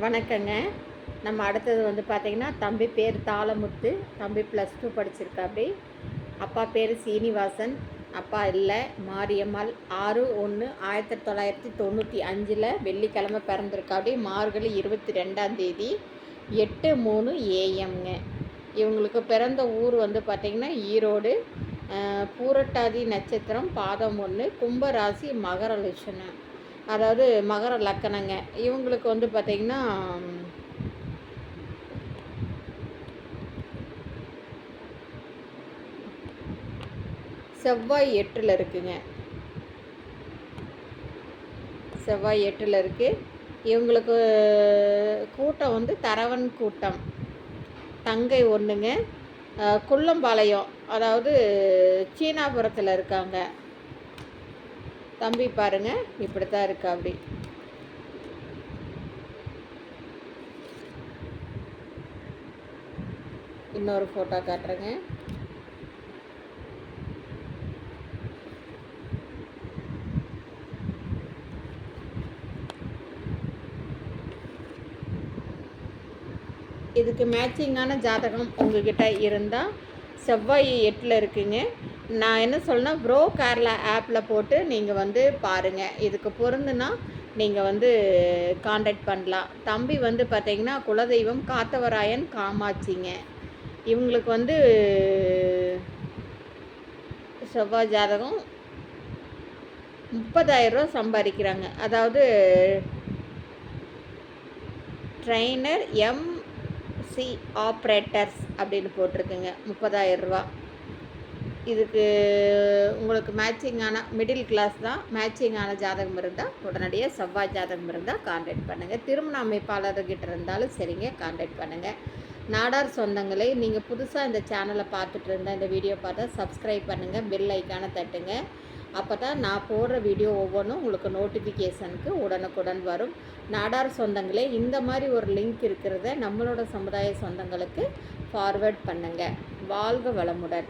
வணக்கங்க. நம்ம அடுத்தது வந்து பார்த்திங்கன்னா தம்பி பேர் தாளமுத்து. தம்பி ப்ளஸ் டூ படிச்சிருக்காப்படி அப்பா பேர் சீனிவாசன். அப்பா இல்லை மாரியம்மாள். ஆறு ஒன்று ஆயிரத்தி தொள்ளாயிரத்தி தொண்ணூற்றி அஞ்சில் வெள்ளிக்கிழமை பிறந்திருக்காப்படி மார்கழி இருபத்தி ரெண்டாம் தேதி எட்டு மூணு ஏஎம்ங்க இவங்களுக்கு பிறந்த ஊர் வந்து பார்த்திங்கன்னா ஈரோடு. பூரட்டாதி நட்சத்திரம் பாதம் ஒன்று கும்பராசி மகர லட்சணம் அதாவது மகர லக்கணங்க. இவங்களுக்கு வந்து பார்த்திங்கன்னா செவ்வாய் எட்டில் இருக்குங்க. செவ்வாய் எட்டில் இருக்குது இவங்களுக்கு கூட்டம் வந்து தரவன் கூட்டம். தங்கை ஒன்றுங்க குள்ளம்பாளையம். அதாவது சீனாபுரத்தில் இருக்காங்க. தம்பி பாருங்க இப்படி தான் இருக்கு அப்படி. இன்னொரு ஃபோட்டோ காட்டுறேங்க. இதுக்கு மேட்சிங்கான ஜாதகம் உங்ககிட்ட இருந்தால் செவ்வாய் எட்டில் இருக்குங்க. நான் என்ன சொல்லணும் ப்ரோ கேரளா ஆப்பில் போட்டு நீங்கள் வந்து பாருங்கள் இதுக்கு பொருந்துனா நீங்கள் வந்து காண்டாக்ட் பண்ணலாம். தம்பி வந்து பார்த்தீங்கன்னா குலதெய்வம் காத்தவராயன் காமாட்சிங்க. இவங்களுக்கு வந்து செவ்வாய் ஜாதகம் முப்பதாயிரம் ரூபா சம்பாதிக்கிறாங்க. அதாவது ட்ரைனர் டாக்ஸி ஆப்ரேட்டர்ஸ் அப்படின்னு போட்டிருக்குங்க. முப்பதாயிரம் ரூபா இதுக்கு உங்களுக்கு மேட்சிங்கான மிடில் கிளாஸ் தான். மேட்சிங்கான ஜாதகம் இருந்தால் உடனடியாக செவ்வாய் ஜாதகம் இருந்தால் கான்டாக்ட் பண்ணுங்கள் திருமண அமைப்பாளர்கிட்ட இருந்தாலும் சரிங்க கான்டாக்ட் பண்ணுங்கள் நாடார் சொந்தங்களே நீங்கள் புதுசாக இந்த சேனலை பார்த்துட்டு இருந்தால் இந்த வீடியோ பார்த்தா சப்ஸ்கிரைப் பண்ணுங்கள் பெல் ஐக்கானை தட்டுங்க. அப்போ தான் நான் போடுற வீடியோ ஒவ்வொன்றும் உங்களுக்கு நோட்டிஃபிகேஷனுக்கு உடனுக்குடன் வரும். நாடார் சொந்தங்களே இந்த மாதிரி ஒரு லிங்க் இருக்கிறத நம்மளோட சமுதாய சொந்தங்களுக்கு ஃபார்வேர்ட் பண்ணுங்கள் வாழ்க வளமுடன்.